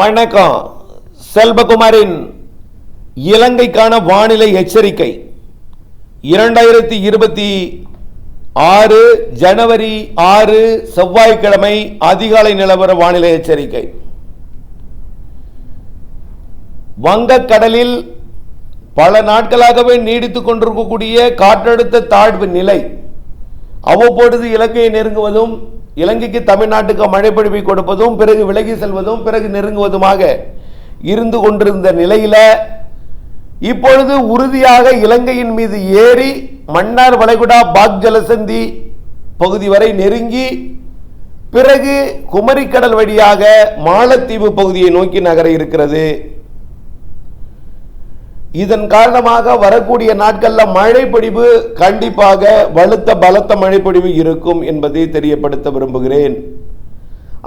வணக்கம். செல்வகுமாரின் இலங்கைக்கான வானிலை எச்சரிக்கை. இரண்டாயிரத்தி இருபத்தி ஆறு ஜனவரி ஆறு செவ்வாய்க்கிழமை அதிகாலை நிலவர வானிலை எச்சரிக்கை. வங்கக்கடலில் பல நாட்களாகவே நீடித்துக் கொண்டிருக்கக்கூடிய காற்றழுத்த தாழ்வு நிலை. அவ்வப்பொழுது இலங்கையை நெருங்குவதும் இலங்கைக்கு தமிழ்நாட்டுக்கு மழைப்பொழிவை கொடுப்பதும் பிறகு விலகி செல்வதும் பிறகு நெருங்குவதுமாக இருந்து கொண்டிருந்த நிலையில இப்பொழுது உறுதியாக இலங்கையின் மீது ஏறி மன்னார் வளைகுடா பாக் ஜலசந்தி பகுதி வரை நெருங்கி பிறகு குமரிக்கடல் வழியாக மாலத்தீவு பகுதியை நோக்கி நகர இருக்கிறது. இதன் காரணமாக வரக்கூடிய நாட்களில் மழைப்பொழிவு கண்டிப்பாக வலுத்த பலத்த மழைப்பொழிவு இருக்கும் என்பதை தெரியப்படுத்த விரும்புகிறேன்.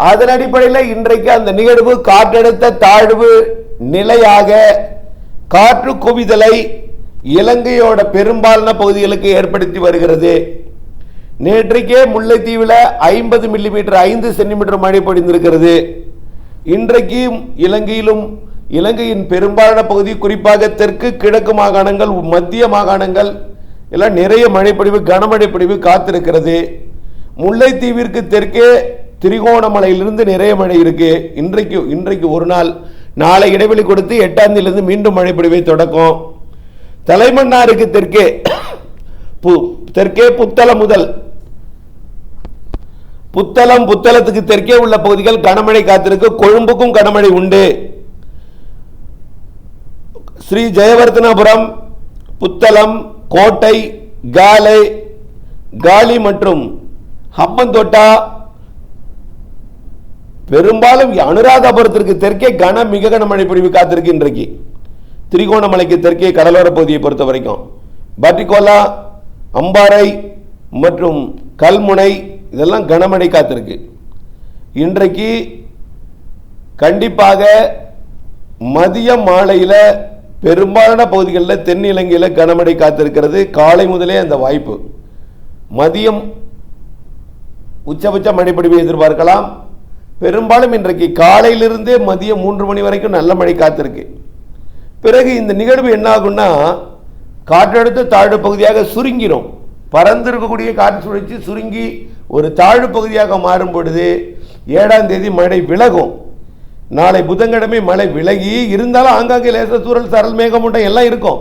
அதன் அடிப்படையில் இன்றைக்கு அந்த நிகழ்வு காற்றழுத்த தாழ்வு நிலையாக காற்று குவிதலை இலங்கையோட பெரும்பாலான பகுதிகளுக்கு ஏற்படுத்தி வருகிறது. நேற்றைக்கே முல்லைத்தீவில் ஐம்பது மில்லிமீட்டர் ஐந்து சென்டிமீட்டர் மழை பொழிந்திருக்கிறது. இன்றைக்கும் இலங்கையிலும் இலங்கையின் பெரும்பாலான பகுதி குறிப்பாக தெற்கு கிழக்கு மாகாணங்கள் மத்திய மாகாணங்கள் எல்லாம் நிறைய மழைப்பொழிவு கனமழைப்பொழிவு காத்திருக்கிறது. முல்லைத்தீவிற்கு தெற்கே திரிகோணமலையிலிருந்து நிறைய மழை இருக்கு. இன்றைக்கு இன்றைக்கு ஒரு நாள். நாளை இடைவெளி கொடுத்து எட்டாம் தேதியிலிருந்து மீண்டும் மழைப்பொழிவை தொடக்கும். தலைமன்னாருக்கு தெற்கே பு- தெற்கே புத்தளம் முதல் புத்தளம் புத்தளத்துக்கு தெற்கே உள்ள பகுதிகள் கனமழை காத்திருக்கு. கொழும்புக்கும் கனமழை உண்டு. ஸ்ரீ ஜெயவர்தனபுரம் புத்தளம் கோட்டை காலை காலி மற்றும் ஹப்பந்தோட்டா பெரும்பாலும் அனுராதபுரத்திற்கு தெற்கே கன மிக கனமழை பொழிவு காத்திருக்கு இன்றைக்கு. திரிகோணமலைக்கு தெற்கே கடலோர பகுதியை பொறுத்த வரைக்கும். பட்டிகோலா அம்பாறை மற்றும் கல்முனை இதெல்லாம் கனமழை காத்திருக்கு. இன்றைக்கு கண்டிப்பாக மதிய மாலையில் பெரும்பாலான பகுதிகளில் தென் இலங்கையில் கனமழை காத்திருக்கிறது. காலை முதலே அந்த வாய்ப்பு. மதியம் உச்சபட்ச மழைப்பொழிவை எதிர்பார்க்கலாம். பெரும்பாலும் இன்றைக்கு காலையிலிருந்தே மதியம் மூன்று மணி வரைக்கும் நல்ல மழை காத்திருக்கு. பிறகு இந்த நிகழ்வு என்ன ஆகும்னா காற்றழுத்த தாழ்வு பகுதியாக சுருங்கிடும் பறந்திருக்கக்கூடிய காற்று சுழற்சி சுருங்கி ஒரு தாழ்வு பகுதியாக மாறும் பொழுது ஏழாம் தேதி மழை விலகும். நாளை புதன்கிழமை மழை விலகி இருந்தாலும் ஆங்காங்கே லேச சூழல் சரல் மேகமூட்டம் எல்லாம் இருக்கும்.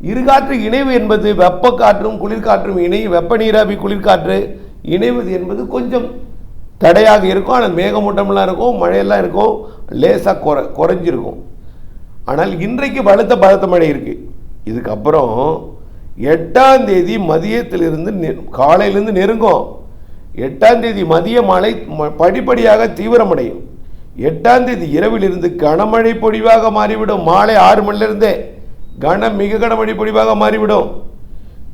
இருகாற்று இணைவு என்பது வெப்ப காற்றும் குளிர்காற்றும் இணை வெப்ப நீராவி குளிர்காற்று இணைவது என்பது கொஞ்சம் தடையாக இருக்கும். ஆனால் மேகமூட்டம்லாம் இருக்கும் மழையெல்லாம் இருக்கும் லேசாக குறை குறைஞ்சிருக்கும். ஆனால் இன்றைக்கு பலத்த பலத்த மழை இருக்குது இதுக்கப்புறம் எட்டாம் தேதி மதியத்திலிருந்து நெ- காலையிலேருந்து நெருங்கும். எட்டாம் தேதி மதிய மழை ம- படிப்படியாக தீவிரமடையும். எட்டாம் தேதி இரவிலிருந்து கனமழை பொழிவாக மாறிவிடும். மாலை ஆறு மணிலிருந்தே கன மிக கனமழை பொழிவாக மாறிவிடும்.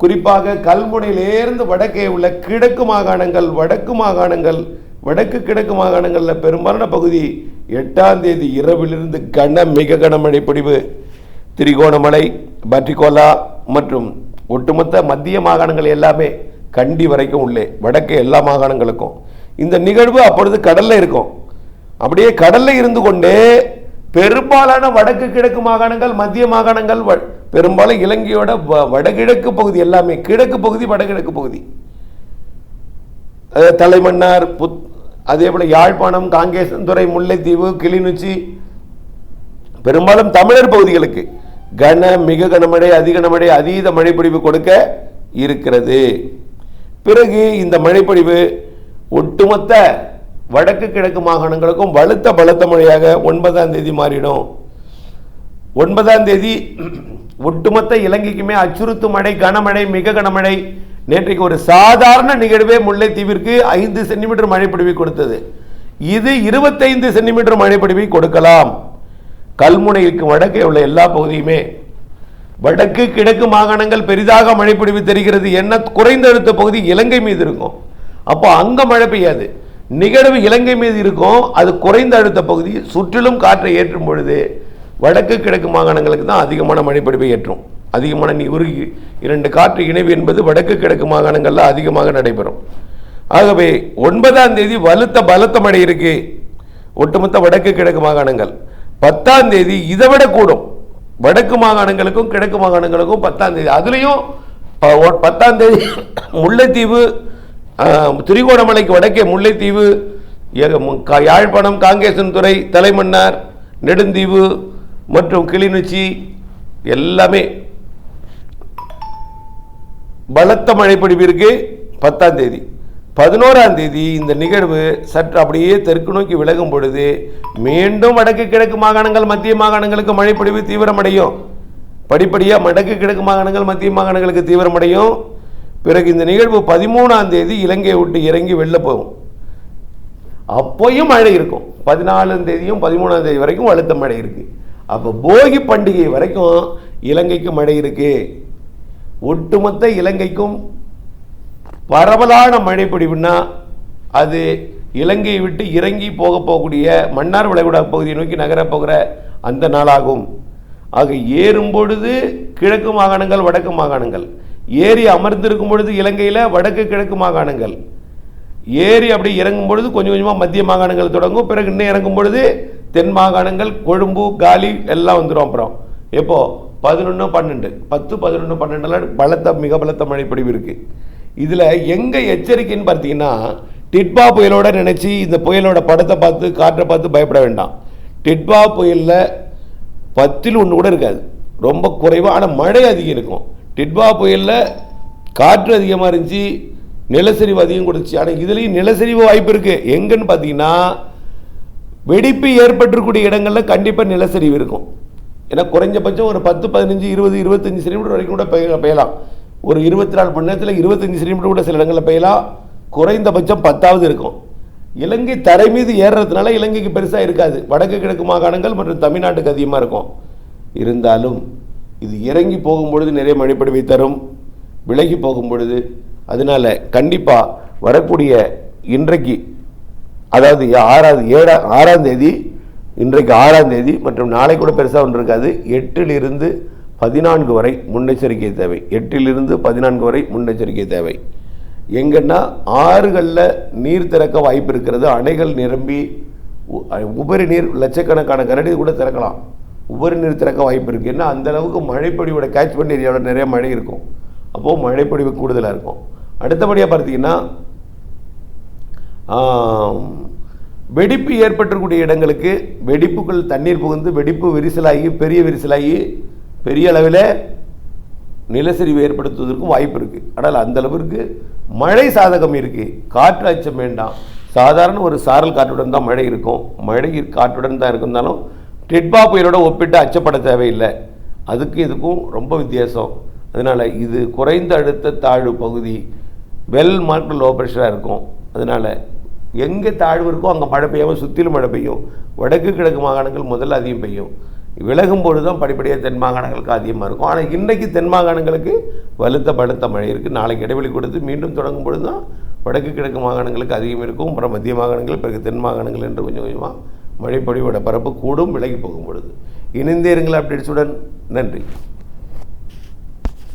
குறிப்பாக கல்முனையிலேருந்து வடக்கே உள்ள கிழக்கு மாகாணங்கள் வடக்கு மாகாணங்கள் வடக்கு கிழக்கு மாகாணங்களில் பெரும்பாலான பகுதி எட்டாம் தேதி இரவிலிருந்து கன மிக கனமழை பொழிவு. திரிகோணமலை பற்றிகோலா மற்றும் ஒட்டுமொத்த மத்திய மாகாணங்கள் எல்லாமே கண்டி வரைக்கும் உள்ளே வடக்கு எல்லா மாகாணங்களுக்கும். இந்த நிகழ்வு அப்பொழுது கடலில் இருக்கும். அப்படியே கடல்ல இருந்து கொண்டே பெரும்பாலான வடக்கு கிழக்கு மாகாணங்கள் மத்திய மாகாணங்கள் வ- பெரும்பாலும் இலங்கையோட வ- வடகிழக்கு பகுதி எல்லாமே கிழக்கு பகுதி வடகிழக்கு பகுதி. தலைமன்னார் புத் அதே போல யாழ்ப்பாணம் காங்கேசன்துறை முல்லைத்தீவு கிளிநொச்சி பெரும்பாலும் தமிழர் பகுதிகளுக்கு கன மிக கனமழை அதிக கனமழை அதீத மழைப்பொழிவு கொடுக்க இருக்கிறது. பிறகு இந்த மழைப்பொழிவு ஒட்டுமொத்த வடக்கு கிழக்கு மாகாணங்களுக்கும் வலுத்த பலத்த மழையாக ஒன்பதாம் தேதி மாறிடும். ஒன்பதாம் தேதி ஒட்டுமொத்த இலங்கைக்குமே அச்சுறுத்தும் மழை கனமழை மிக கனமழை. நேற்றைக்கு ஒரு சாதாரண நிகழ்வே முல்லைத்தீவிற்கு ஐந்து சென்டிமீட்டர் மழைப்பிடிவை கொடுத்தது. இது இருபத்தைந்து சென்டிமீட்டர் மழைப்பிடிவை கொடுக்கலாம். கல்முனைக்கு வடக்கே உள்ள எல்லா பகுதியுமே. வடக்கு கிழக்கு மாகாணங்கள் பெரிதாக மழைப்பிடிவு தெரிகிறது. என்ன குறைந்த அழுத்த பகுதி இலங்கை மீது இருக்கும். அப்போ அங்கே மழை பெய்யாது. நிகழ்வு இலங்கை மீது இருக்கும் அது குறைந்த அழுத்த பகுதி சுற்றிலும் காற்றை ஏற்றும் பொழுது வடக்கு கிழக்கு மாகாணங்களுக்கு தான் அதிகமான மழைப்பொழிவை ஏற்றும். அதிகமான நீ ஒரு இரண்டு காற்று இணைவு என்பது வடக்கு கிழக்கு மாகாணங்களில் அதிகமாக நடைபெறும். ஆகவே ஒன்பதாம் தேதி வலுத்த பலத்த மழை இருக்கு. ஒட்டுமொத்த வடக்கு கிழக்கு மாகாணங்கள். பத்தாம் தேதி இதை விட கூடும். வடக்கு மாகாணங்களுக்கும் கிழக்கு மாகாணங்களுக்கும் பத்தாம் தேதி. அதுலேயும் பத்தாம் தேதி முல்லைத்தீவு திரிகோணமலைக்கு வடக்கே முல்லைத்தீவு ஏ- மு- துறை யாழ்ப்பாணம் தலைமன்னார் நெடுந்தீவு மற்றும் கிளிநொச்சி எல்லாமே பலத்த மழை பொழிவிற்கு பத்தாம் தேதி. பதினோராம் தேதி இந்த நிகழ்வு சற்று அப்படியே தெற்கு நோக்கி விலகும் பொழுது மீண்டும் வடக்கு கிழக்கு மாகாணங்கள் மத்திய மாகாணங்களுக்கு மழைப்பொழிவு தீவிரமடையும். படிப்படியாக வடக்கு கிழக்கு மாகாணங்கள் மத்திய மாகாணங்களுக்கு தீவிரமடையும். பிறகு இந்த நிகழ்வு பதிமூணாம் தேதி இலங்கையை விட்டு இறங்கி வெளில போகும். அப்போயும் மழை இருக்கும். பதினாலாம் தேதியும் பதிமூணாம் தேதி வரைக்கும் அழுத்த மழை இருக்கு. அப்போ போகி பண்டிகை வரைக்கும் இலங்கைக்கு மழை இருக்கு. ஒட்டுமொத்த இலங்கைக்கும் பரவலான மழை பிடிவுன்னா அது இலங்கையை விட்டு இறங்கி போக போகக்கூடிய மன்னார் வளைகுடா பகுதியை நோக்கி நகரப்போகிற அந்த நாளாகும். ஆக ஏறும் பொழுது கிழக்கு மாகாணங்கள் வடக்கு மாகாணங்கள். ஏறி அமர்ந்திருக்கும் பொழுது இலங்கையில் வடக்கு கிழக்கு மாகாணங்கள். ஏறி அப்படி இறங்கும் பொழுது கொஞ்சம் கொஞ்சமாக மத்திய மாகாணங்கள் தொடங்கும். பிறகு இன்னும் இறங்கும் பொழுது தென் மாகாணங்கள் கொழும்பு காலி எல்லாம் வந்துடும் அப்புறம். எப்போ? பதினொன்று பன்னெண்டு. பத்து பதினொன்று பன்னெண்டுல பலத்த மிக பலத்த மழைப்பொழிவு இருக்கு. இதில் எங்கே எச்சரிக்கைன்னு பார்த்தீங்கன்னா டிட்பா புயலோட நினச்சி இந்த புயலோட படத்தை பார்த்து காற்றை பார்த்து பயப்பட வேண்டாம். டிட்பா புயலில் பத்தில் ஒன்று கூட இருக்காது. ரொம்ப குறைவாக ஆனால் மழை அதிகம் இருக்கும். டிட்பா புயலில் காற்று அதிகமாக இருந்துச்சு நிலச்சரிவு அதிகம் கொடுத்துச்சு. ஆனால் இதுலேயும் நிலச்சரிவு வாய்ப்பு இருக்குது எங்கன்னு பார்த்தீங்கன்னா வெடிப்பு ஏற்பட்டிருக்கூடிய இடங்களில் கண்டிப்பாக நிலச்சரிவு இருக்கும். ஏன்னா குறைஞ்சபட்சம் ஒரு பத்து பதினஞ்சு இருபது இருபத்தஞ்சி சென்டிமீட்டர் வரைக்கும் கூட பெய்ய பெய்யலாம். ஒரு இருபத்தி நாலு மணி நேரத்தில் இருபத்தஞ்சி சென்டிமீட்டர் கூட சில இடங்களில் பெய்யலாம் குறைந்தபட்சம் பத்தாவது இருக்கும். இலங்கை தரை மீது ஏறுறதுனால இலங்கைக்கு பெருசாக இருக்காது. வடக்கு கிழக்கு மாகாணங்கள் மற்றும் தமிழ்நாட்டுக்கு அதிகமாக இருக்கும். இருந்தாலும் இது இறங்கி போகும்பொழுது நிறைய மழைப்பொழிவை தரும் விலகி போகும்பொழுது அதனால் அதனால கண்டிப்பாக வரக்கூடிய இன்றைக்கு அதாவது ஆறாவது ஏழா ஆறாம் தேதி இன்றைக்கு ஆறாம் தேதி மற்றும் நாளை கூட பெருசாக ஒன்று இருக்காது. எட்டிலிருந்து பதினான்கு வரை முன்னெச்சரிக்கை தேவை. எட்டிலிருந்து பதினான்கு வரை முன்னெச்சரிக்கை தேவை. எங்கன்னா ஆறுகளில் நீர் திறக்க வாய்ப்பு இருக்கிறது. அணைகள் நிரம்பி உபரி நீர் லட்சக்கணக்கான கரடி கூட திறக்கலாம். உபரி நீர் திறக்க வாய்ப்பு இருக்குது ஏன்னா அந்த அளவுக்கு மழைப்பொழிவோட கேட்ச்மெண்ட் ஏரியாவில் நிறைய மழை இருக்கும். அப்போது மழைப்பொழிவு கூடுதலாக இருக்கும். அடுத்தபடியாக பார்த்தீங்கன்னா வெடிப்பு ஏற்பட்டிருக்கக்கூடிய இடங்களுக்கு வெடிப்புக்குள் தண்ணீர் புகுந்து வெடிப்பு விரிசலாகி பெரிய விரிசலாகி பெரிய அளவில் நிலச்சரிவு ஏற்படுத்துவதற்கும் வாய்ப்பு இருக்குது ஆனால் அந்த அளவிற்கு மழை சாதகம் இருக்குது காற்று அச்சம் வேண்டாம். சாதாரண ஒரு சாரல் காற்றுடன் தான் மழை இருக்கும். மழை காற்றுடன் தான் இருந்தாலும் டிட்பா புயலோட ஒப்பிட்டு அச்சப்பட தேவையில்லை. அதுக்கு இதுக்கும் ரொம்ப வித்தியாசம். அதனால் இது குறைந்த அழுத்த தாழ்வு பகுதி வெல் மார்க் லோ ப்ரெஷராக இருக்கும். அதனால் எங்கே தாழ்வு இருக்கோ அங்கே மழை பெய்யாமல் சுற்றிலும் மழை பெய்யும். வடக்கு கிழக்கு மாகாணங்கள் முதல்ல அதிகம் பெய்யும். விலகும் பொழுது தான் படிப்படியாக தென் மாகாணங்களுக்கு அதிகமாக இருக்கும். ஆனால் இன்றைக்கு தென் மாகாணங்களுக்கு வலுத்த பலத்த மழை இருக்குது நாளைக்கு இடைவெளி கொடுத்து மீண்டும் தொடங்கும் பொழுது தான் வடக்கு கிழக்கு மாகாணங்களுக்கு அதிகம் இருக்கும். அப்புறம் மத்திய மாகாணங்கள் பிறகு தென் மாகாணங்கள் என்று கொஞ்சம் கொஞ்சமாக மழைப்பொழிவோட பரப்பு கூடும் விலகி போகும் பொழுது. இணைந்தே இருங்கள் அப்டேட்ஸுடன். நன்றி.